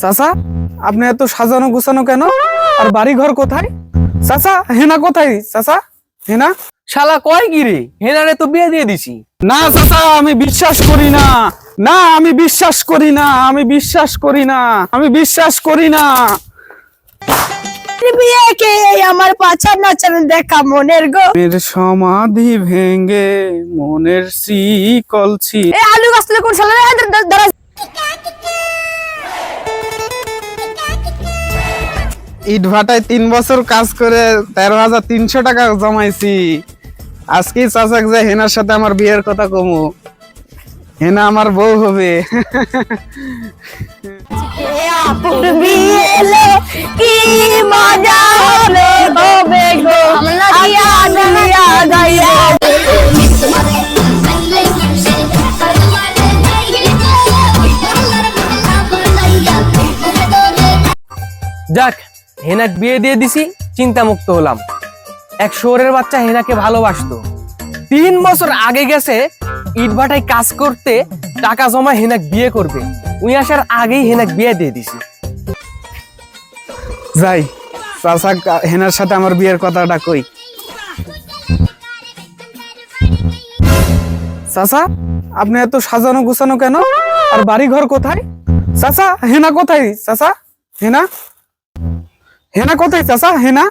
চাচা আপনি এত সাজানো গোছানো কেন? আর বাড়ি ঘর কোথায়? চাচা হেনা কোথায়? চাচা হেনা? শালা কয় কি রে? হেনারে তো বিয়ে দিয়ে দিছি। না চাচা আমি বিশ্বাস করি না। না আমি বিশ্বাস করি না। আমি বিশ্বাস করি না। আমি বিশ্বাস করি না। বিয়েকে আমার পাছার নাচানো দেখা মনের গো। মের সমাধি ভেঙ্গে মনের শিকল ছি এই আলু গাছ কোন সালে ইট ভাটায় তিন বছর কাজ করে তেরো হাজার তিনশো টাকা জমাইছি। আজকে চাচাক যে হেনার সাথে আমার বিয়ের কথা কমু। হেনা আমার বউ হবে। কি মজা যাক হেনাক বিয়ে দিয়ে দিছি চিন্তা মুক্ত হলাম। এক শোরের বাচ্চা হেনাকে ভালোবাসতো। তিন বছর আগে গেছে, ইটভাটায় কাজ করতে টাকা জমা হেনাক বিয়ে করবে। উই আসার আগেই হেনাক বিয়ে দিয়ে দিছি। যাই, চাচা হেনার সাথে আমার বিয়ের কথাটা কই? চাচা, আপনি এত সাজানো গোছানো কেন? আর বাড়ি ঘর কোথায়? চাচা, হেনা কোথায়? চাচা, হেনা? হেনা কোথায় চাচা? হেনা?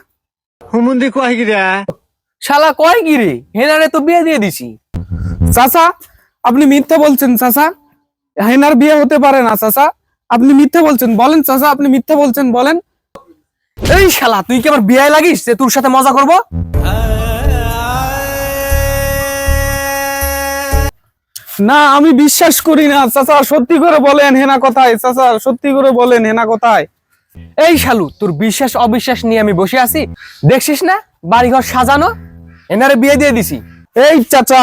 হুমুন্দি কয় গিরা? শালা কয় কি রে হেনারে তো বিয়ে দিয়ে দিছি। চাচা আপনি মিথ্যে বলছেন চাচা। হেনার বিয়ে হতে পারে না চাচা। আপনি মিথ্যে বলছেন। বলেন চাচা আপনি মিথ্যে বলছেন বলেন। এই শালা তুই কি আমার বিয়ে লাগিস যে তোর সাথে মজা করব? না আমি বিশ্বাস করি না চাচা। সত্যি করে বলেন হেনা কোথায়? চাচা সত্যি করে বলেন হেনা কোথায়? এই শালু তোর বিশ্বাস অবিশ্বাস নিয়ে আমি বসে আছি? দেখছিস না? বাড়িঘর সাজানো? এনারে বিয়ে দিয়ে দিছি। এই চাচা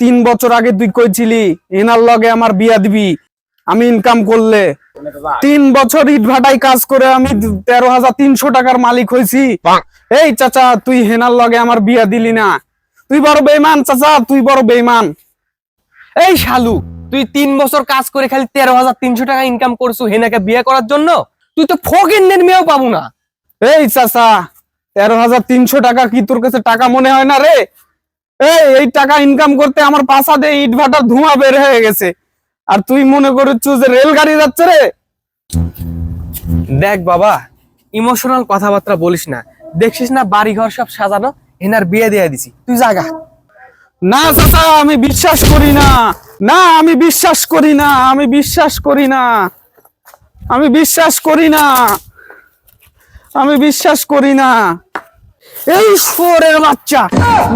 তিন বছর আগে তুই কইছিলি এনার লগে আমার বিয়া দিবি আমি ইনকাম করলে। তিন বছর ইট ভাটায় কাজ করে আমি তেরো হাজার তিনশো টাকার মালিক হয়েছি। এই চাচা তুই হেনার লগে আমার বিয়া দিলি না। তুই বড় বেইমান চাচা তুই বড় বেইমান এই শালু তুই তিন বছর কাজ করে খালি তেরো হাজার তিনশো টাকা ইনকাম করছু হেনাকে বিয়ে করার জন্য? তুই তো ফকিন্নের মেয়েও পাবো না। এই চাচা তেরো হাজার তিনশো টাকা কি তোর কাছে টাকা মনে হয় না রে? এই এই টাকা ইনকাম করতে আমার পাশা দিয়ে ইট ভাটার ধোঁয়া বের হয়ে গেছে। আর তুই মনে করছ যে রেলগাড়ি যাচ্ছে রে? দেখ বাবা ইমোশনাল কথাবার্তা বলিস না। দেখছিস না বাড়ি ঘর সব সাজানো? এনার বিয়ে দিয়ে দিছি। তুই জাগা না চাচা আমি বিশ্বাস করি না। না আমি বিশ্বাস করি না আমি বিশ্বাস করি না। আমি বিশ্বাস করি না। আমি বিশ্বাস করি না। এই শোরের বাচ্চা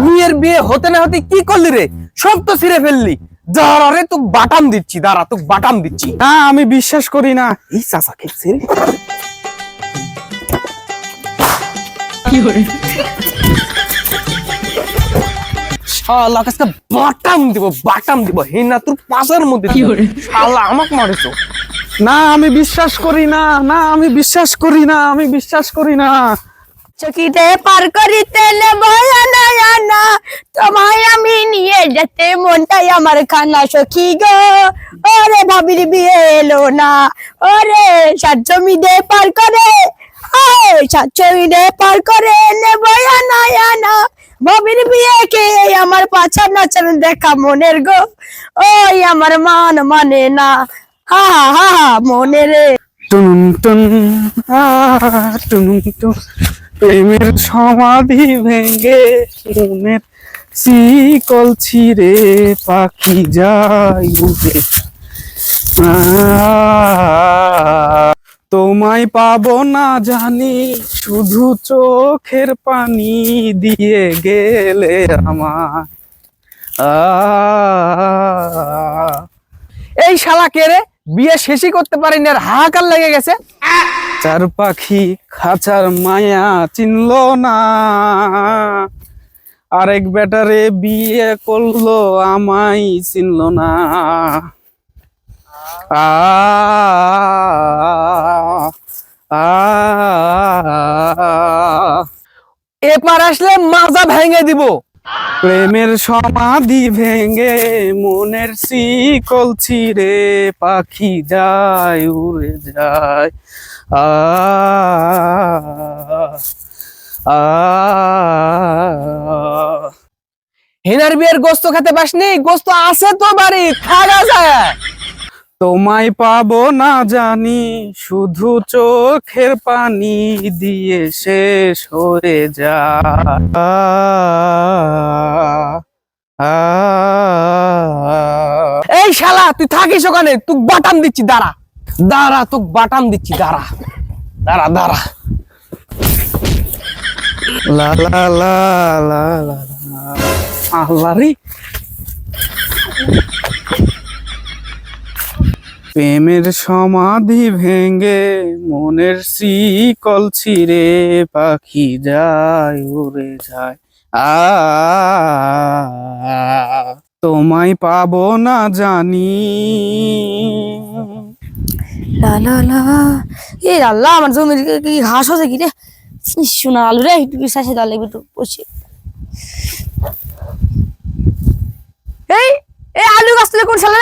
মেয়ের বিয়ে হতে না হতে কি করলি রে? সব তো ছিঁড়ে ফেললি। দাঁড়া রে তোকে বাটাম দিচ্ছি দাঁড়া তোকে বাটাম দিচ্ছি। না আমি বিশ্বাস করি না। এই চাচা খেলছে রে শালা কাছে বাটাম দিব বাটাম দিব। হেনা তোর পাশের মধ্যে। শালা আমাকে মারেছো না, আমি বিশ্বাস করি না না, আমি বিশ্বাস করি না, আমি বিশ্বাস করি না। চকিতে পার করিতে না তোমায় আমি নিয়ে যেতে মনটাই আমার খানা সখী গো। ওরে ভাবির বিয়ে এলো না। ওরে সাত জমি দে পার করে। আয়, সাত জমি দে পার করে নেব না না ভাবির বিয়ে কে আমার পাছা নাচানো দেখা মনের গো। ওই আমার মান মানে না। হা হা মনে রে। টুন টুন টুন টুন। প্রেমের সমাধি ভেঙ্গে মনের শিকল ছিঁড়ে পাখি উড়ে আহ, তোমায় পাবো না জানি শুধু চোখের পানি দিয়ে গেলে আমার। এই শালা কে রে? বিয়ে শেষই করতে পারিনি আর হাহাকার লেগে গেছে। চার পাখি খাঁচার মায়া চিনল না। আরেক বেটারে বিয়ে করল আমাই চিনল না। আ। এপার আসলে মাজা ভেঙে দিব। প্রেমের সমাধি ভেঙে মনের শিকল ছিঁড়ে পাখি যায়, উড়ে যায়। আ হেনার বিয়ের গোস্ত খেতে পাসনি? গোস্ত আছে তো বাড়ি খাওয়া যায়। তোমায় পাবো না জানি, শুধু চোখের পানি দিয়ে শেষ হয়ে যা। এই শালা, তুই থাকিস ওখানে? তুই বাটাম দিচ্ছি, দাঁড়া। দাঁড়া, তোকে বাটাম দিচ্ছি, দাঁড়া। দাঁড়া দাঁড়া। লা লা লা লা লা। আল্লাহ রে। প্রেমের সমাধি ভেঙে মনের শিকল ছিঁড়ে পাখি যায়, উড়ে যায়। আ, তোমায় পাবো না জানি। লা লা লা এ, আল্লাহ, আমার জমির কি- ঘাস হচ্ছে কি রে? শোনা আলু রে, একটু বিশ্বাসে দাঁড়ালে একটু বসে। এই! এই আলু কোন সালে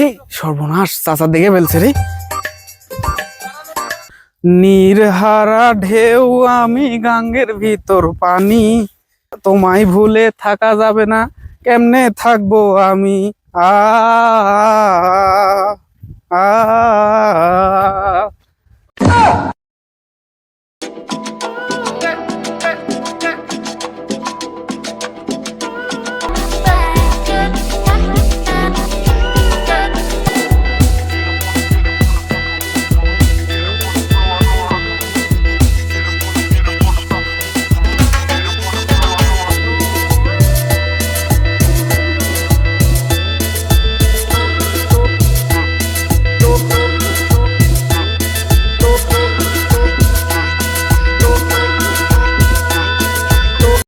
এই সর্বনাশ চাচা দেখে ফেলছে রে। নির্হারা ঢেউ, আমি গাঙ্গের ভিতর পানি। তোমায় ভুলে থাকা যাবে না, কেমনে থাকব আমি? আ আ।